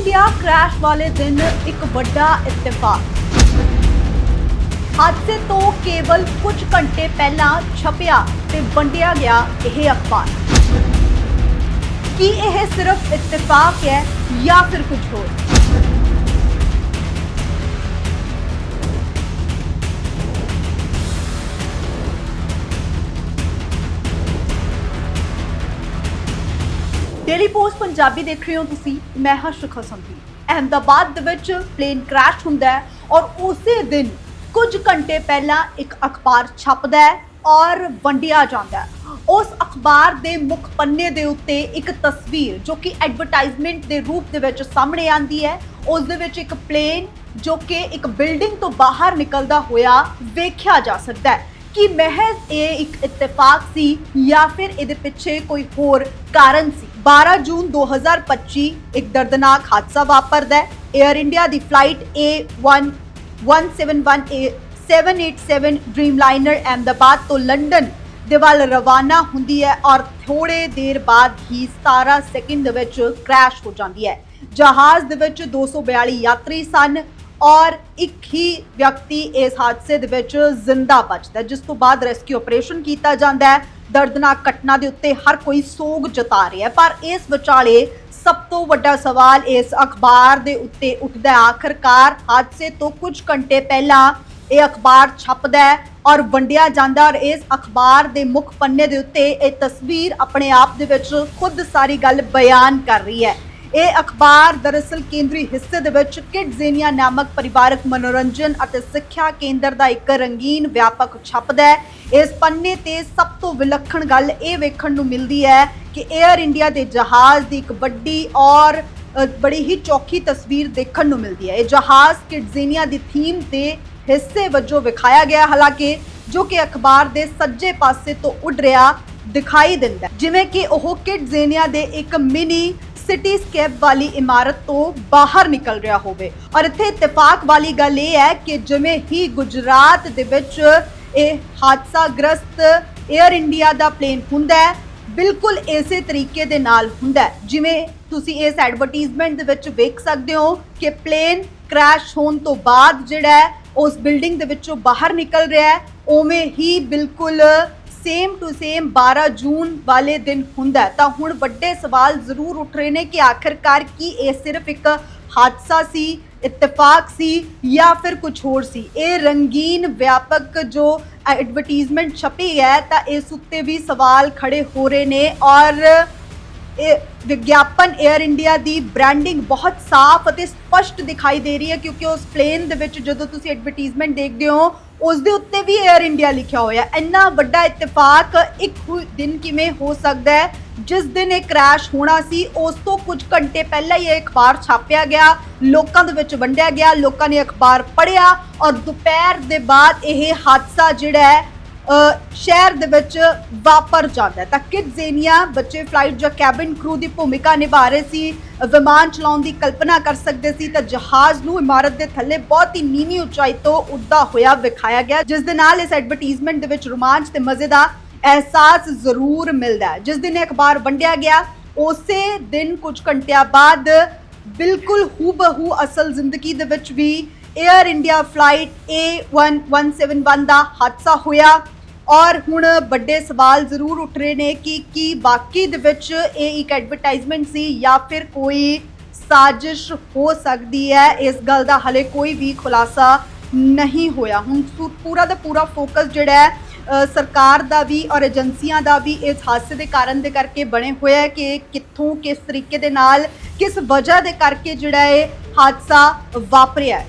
India crash ਵਾਲੇ ਦਿਨ ਇੱਕ ਵੱਡਾ ਇਤਫਾਕ। ਹਾਦਸੇ ਤੋਂ ਕੇਵਲ ਕੁਝ ਘੰਟੇ ਪਹਿਲਾਂ ਛਪਿਆ ਤੇ ਵੰਡਿਆ ਗਿਆ ਇਹ ਅਖਬਾਰ। ਕੀ ਇਹ ਸਿਰਫ ਇਤਫਾਕ ਹੈ ਜਾਂ ਫਿਰ ਕੁਝ ਹੋਰ? ਡੇਲੀ ਪੋਸਟ ਪੰਜਾਬੀ ਦੇਖ ਰਹੇ ਹੋ ਤੁਸੀਂ, ਮੈਂ ਹਾਂ ਸ਼ਿਖਾ ਸੰਧੀ। ਅਹਿਮਦਾਬਾਦ ਦੇ ਵਿੱਚ ਪਲੇਨ ਕ੍ਰੈਸ਼ ਹੁੰਦਾ ਹੈ ਔਰ ਉਸੇ ਦਿਨ ਕੁਝ ਘੰਟੇ ਪਹਿਲਾਂ ਇੱਕ ਅਖਬਾਰ ਛਪਦਾ ਹੈ ਔਰ ਵੰਡਿਆ ਜਾਂਦਾ ਹੈ। ਉਸ ਅਖਬਾਰ ਦੇ ਮੁੱਖ ਪੰਨੇ ਦੇ ਉੱਤੇ ਇੱਕ ਤਸਵੀਰ ਜੋ ਕਿ ਐਡਵਰਟਾਈਜ਼ਮੈਂਟ ਦੇ ਰੂਪ ਦੇ ਵਿੱਚ ਸਾਹਮਣੇ ਆਂਦੀ ਹੈ। ਉਸ ਦੇ ਵਿੱਚ ਇੱਕ ਪਲੇਨ ਜੋ ਕਿ ਇੱਕ ਬਿਲਡਿੰਗ ਤੋਂ ਬਾਹਰ ਨਿਕਲਦਾ ਹੋਇਆ ਵੇਖਿਆ ਜਾ ਸਕਦਾ ਹੈ। ਕਿ ਮਹਿਜ਼ ਇਹ ਇੱਕ ਇਤਫਾਕ ਸੀ ਜਾਂ ਫਿਰ ਇਹਦੇ ਪਿੱਛੇ ਕੋਈ ਹੋਰ ਕਾਰਨ ਸੀ? 12 ਜੂਨ 2025 ਇੱਕ ਦਰਦਨਾਕ ਹਾਦਸਾ ਵਾਪਰਦਾ ਹੈ। 에ਅਰ ਇੰਡੀਆ ਦੀ ਫਲਾਈਟ A1 171 787 ਡ੍ਰੀਮਲਾਈਨਰ ਅਹਿਮਦਾਬਾਦ ਤੋਂ ਲੰਡਨ ਦੇ ਵੱਲ ਰਵਾਨਾ ਹੁੰਦੀ ਹੈ ਔਰ ਥੋੜੇ ਦੇਰ ਬਾਅਦ ਹੀ 17 ਸੈਕਿੰਡ ਦੇ ਵਿੱਚ ਕ੍ਰੈਸ਼ ਹੋ ਜਾਂਦੀ ਹੈ। ਜਹਾਜ਼ ਦੇ ਵਿੱਚ 242 ਯਾਤਰੀ ਸਨ ਔਰ ਇੱਕ ਹੀ ਵਿਅਕਤੀ ਇਸ ਹਾਦਸੇ ਦੇ ਵਿੱਚ ਜ਼ਿੰਦਾ ਬਚਦਾ ਜਿਸ ਤੋਂ ਬਾਅਦ ਰੈਸਕਿਊ ਆਪਰੇਸ਼ਨ ਕੀਤਾ ਜਾਂਦਾ ਹੈ। ਦਰਦਨਾਕ ਘਟਨਾ ਦੇ ਉੱਤੇ ਹਰ ਕੋਈ ਸੋਗ ਜਤਾ ਰਿਹਾ ਪਰ ਇਸ ਵਿਚਾਲੇ ਸਭ ਤੋਂ ਵੱਡਾ ਸਵਾਲ ਇਸ ਅਖਬਾਰ ਦੇ ਉੱਤੇ ਉੱਠਦਾ ਹੈ। ਆਖਰਕਾਰ ਹਾਦਸੇ ਤੋਂ ਕੁਝ ਘੰਟੇ ਪਹਿਲਾਂ ਇਹ ਅਖਬਾਰ ਛਪਦਾ ਹੈ ਔਰ ਵੰਡਿਆ ਜਾਂਦਾ ਔਰ ਇਸ ਅਖਬਾਰ ਦੇ ਮੁੱਖ ਪੰਨੇ ਦੇ ਉੱਤੇ ਇਹ ਤਸਵੀਰ ਆਪਣੇ ਆਪ ਦੇ ਵਿੱਚ ਖੁਦ ਸਾਰੀ ਗੱਲ ਬਿਆਨ ਕਰ ਰਹੀ ਹੈ। ਇਹ ਅਖਬਾਰ ਦਰਅਸਲ ਕੇਂਦਰੀ ਹਿੱਸੇ ਦੇ ਵਿੱਚ ਕਿਡਜ਼ੇਨੀਆ ਨਾਮਕ ਪਰਿਵਾਰਕ ਮਨੋਰੰਜਨ ਅਤੇ ਸਿੱਖਿਆ ਕੇਂਦਰ ਦਾ ਇੱਕ ਰੰਗੀਨ ਵਿਆਪਕ ਛਪਦਾ ਹੈ। ਇਸ ਪੰਨੇ ਤੇ ਸਭ ਤੋਂ ਵਿਲੱਖਣ ਗੱਲ ਇਹ ਵੇਖਣ ਨੂੰ ਮਿਲਦੀ ਹੈ ਕਿ 에ਅਰ ਇੰਡੀਆ ਦੇ ਜਹਾਜ਼ ਦੀ ਇੱਕ ਵੱਡੀ ਔਰ ਬੜੀ ਹੀ ਚੌਖੀ ਤਸਵੀਰ ਦੇਖਣ ਨੂੰ ਮਿਲਦੀ ਹੈ। ਇਹ ਜਹਾਜ਼ ਕਿਡਜ਼ੇਨੀਆ ਦੀ ਥੀਮ ਤੇ ਹਿੱਸੇ ਵਜੋਂ ਵਿਖਾਇਆ ਗਿਆ, ਹਾਲਾਂਕਿ ਜੋ ਕਿ ਅਖਬਾਰ ਦੇ ਸੱਜੇ ਪਾਸੇ ਤੋਂ ਉੱਡ ਰਿਹਾ ਦਿਖਾਈ ਦਿੰਦਾ ਜਿਵੇਂ ਕਿ ਉਹ ਕਿਡਜ਼ੇਨੀਆ ਦੇ ਇੱਕ ਮਿਨੀ ਸਿਟੀ ਸਕੇਪ ਵਾਲੀ ਇਮਾਰਤ ਤੋਂ ਬਾਹਰ ਨਿਕਲ ਰਿਹਾ ਹੋਵੇ। ਔਰ ਇੱਥੇ ਇਤਫਾਕ ਵਾਲੀ ਗੱਲ ਇਹ ਹੈ ਕਿ ਜਿਵੇਂ ਹੀ ਗੁਜਰਾਤ ਦੇ ਵਿੱਚ ਇਹ ਹਾਦਸਾ ਗ੍ਰਸਤ 에ਅਰ ਇੰਡੀਆ ਦਾ ਪਲੇਨ ਹੁੰਦਾ ਹੈ, ਬਿਲਕੁਲ ਇਸੇ ਤਰੀਕੇ ਦੇ ਨਾਲ ਹੁੰਦਾ ਹੈ। ਜਿਵੇਂ ਤੁਸੀਂ ਇਸ ਐਡਵਰਟਾਈਜ਼ਮੈਂਟ ਦੇ ਵਿੱਚ ਵੇਖ ਸਕਦੇ ਹੋ ਕਿ ਪਲੇਨ ਕ੍ਰੈਸ਼ ਹੋਣ ਤੋਂ ਬਾਅਦ ਜਿਹੜਾ ਉਸ ਬਿਲਡਿੰਗ ਦੇ ਵਿੱਚੋਂ ਬਾਹਰ ਨਿਕਲ ਰਿਹਾ ਹੈ। ਉਵੇਂ ਹੀ ਬਿਲਕੁਲ ਸੇਮ ਟੂ ਸੇਮ 12 ਜੂਨ ਵਾਲੇ ਦਿਨ ਹੁੰਦਾ ਤਾਂ ਹੁਣ ਵੱਡੇ ਸਵਾਲ ਜ਼ਰੂਰ ਉੱਠ ਰਹੇ ਨੇ ਕਿ ਆਖਰਕਾਰ ਕੀ ਇਹ ਸਿਰਫ ਇੱਕ ਹਾਦਸਾ ਸੀ, ਇਤਫਾਕ ਸੀ ਜਾਂ ਫਿਰ ਕੁਝ ਹੋਰ ਸੀ? ਇਹ ਰੰਗੀਨ ਵਿਆਪਕ ਜੋ ਐਡਵਰਟਾਈਜ਼ਮੈਂਟ ਛਪੀ ਹੈ ਤਾਂ ਇਸ ਉੱਤੇ ਵੀ ਸਵਾਲ ਖੜੇ ਹੋ ਰਹੇ ਨੇ ਔਰ ਵਿਗਿਆਪਨ 에ਅਰ ਇੰਡੀਆ ਦੀ ਬ੍ਰਾਂਡਿੰਗ ਬਹੁਤ ਸਾਫ਼ ਅਤੇ ਸਪਸ਼ਟ ਦਿਖਾਈ ਦੇ ਰਹੀ ਹੈ ਕਿਉਂਕਿ ਉਸ ਪਲੇਨ ਦੇ ਵਿੱਚ ਜਦੋਂ ਤੁਸੀਂ ਐਡਵਰਟਾਈਜ਼ਮੈਂਟ ਦੇਖਦੇ ਹੋ ਉਸ ਦੇ ਉੱਤੇ ਵੀ 에ਅਰ ਇੰਡੀਆ ਲਿਖਿਆ ਹੋਇਆ ਇੰਨਾ ਵੱਡਾ ਇਤਫਾਕ ਇੱਕ ਦਿਨ ਕਿਵੇਂ ਹੋ ਸਕਦਾ ਹੈ? ਜਿਸ ਦਿਨ ਇਹ ਕ੍ਰੈਸ਼ ਹੋਣਾ ਸੀ, ਉਸ ਤੋਂ ਕੁਝ ਘੰਟੇ ਪਹਿਲਾਂ ਹੀ ਇਹ ਅਖਬਾਰ ਛਾਪਿਆ ਗਿਆ, ਲੋਕਾਂ ਦੇ ਵਿੱਚ ਵੰਡਿਆ ਗਿਆ, ਲੋਕਾਂ ਨੇ ਅਖਬਾਰ ਪੜ੍ਹਿਆ ਔਰ ਦੁਪਹਿਰ ਦੇ ਬਾਅਦ ਇਹ ਹਾਦਸਾ ਜਿਹੜਾ ਹੈ ਸ਼ਹਿਰ ਦੇ ਵਿੱਚ ਵਾਪਰ ਜਾਂਦਾ ਹੈ। ਤਾਂ ਕਿਡਜ਼ੇਨੀਆ ਬੱਚੇ ਫਲਾਈਟ ਜਾਂ ਕੈਬਿਨ ਕਰੂ ਦੀ ਭੂਮਿਕਾ ਨਿਭਾ ਰਹੇ ਸੀ, ਵਿਮਾਨ ਚਲਾਉਣ ਦੀ ਕਲਪਨਾ ਕਰ ਸਕਦੇ ਸੀ, ਤਾਂ ਜਹਾਜ਼ ਨੂੰ ਇਮਾਰਤ ਦੇ ਥੱਲੇ ਬਹੁਤ ਹੀ ਨੀਵੀਂ ਉਚਾਈ ਤੋਂ ਉੱਡਦਾ ਹੋਇਆ ਵਿਖਾਇਆ ਗਿਆ, ਜਿਸ ਦੇ ਨਾਲ ਇਸ ਐਡਵਰਟਾਈਜ਼ਮੈਂਟ ਦੇ ਵਿੱਚ ਰੋਮਾਂਚ ਤੇ ਮਜ਼ੇ ਦਾ ਅਹਿਸਾਸ ਜ਼ਰੂਰ ਮਿਲਦਾ ਜਿਸ ਦਿਨ ਇਹ ਅਖਬਾਰ ਵੰਡਿਆ ਗਿਆ, ਉਸੇ ਦਿਨ ਕੁਝ ਘੰਟਿਆਂ ਬਾਅਦ ਬਿਲਕੁਲ ਹੂਬਹੂ ਅਸਲ ਜ਼ਿੰਦਗੀ ਦੇ ਵਿੱਚ ਵੀ 에ਅਰ ਇੰਡੀਆ ਫਲਾਈਟ A1171 ਦਾ ਹਾਦਸਾ ਹੋਇਆ। ਔਰ ਹੁਣ ਵੱਡੇ ਸਵਾਲ ਜ਼ਰੂਰ ਉੱਠ ਰਹੇ ਨੇ ਕਿ ਕੀ ਬਾਕੀ ਦੇ ਵਿੱਚ ਇਹ ਇੱਕ ਐਡਵਰਟਾਈਜ਼ਮੈਂਟ ਸੀ ਜਾਂ ਫਿਰ ਕੋਈ ਸਾਜ਼ਿਸ਼ ਹੋ ਸਕਦੀ ਹੈ? ਇਸ ਗੱਲ ਦਾ ਹਲੇ ਕੋਈ ਵੀ ਖੁਲਾਸਾ ਨਹੀਂ ਹੋਇਆ। ਹੁਣ ਸੂ- ਪੂਰਾ ਦਾ ਪੂਰਾ ਫੋਕਸ ਜਿਹੜਾ ਹੈ ਸਰਕਾਰ ਦਾ ਵੀ ਔਰ ਏਜੰਸੀਆਂ ਦਾ ਵੀ ਇਸ ਹਾਦਸੇ ਦੇ ਕਾਰਨ ਦੇ ਕਰਕੇ ਬਣੇ ਹੋਇਆ ਹੈ ਕਿ ਕਿੱਥੋਂ, ਕਿਸ ਤਰੀਕੇ ਦੇ ਨਾਲ, ਕਿਸ ਵਜ੍ਹਾ ਦੇ ਕਰਕੇ ਜਿਹੜਾ ਇਹ ਹਾਦਸਾ ਵਾਪਰਿਆ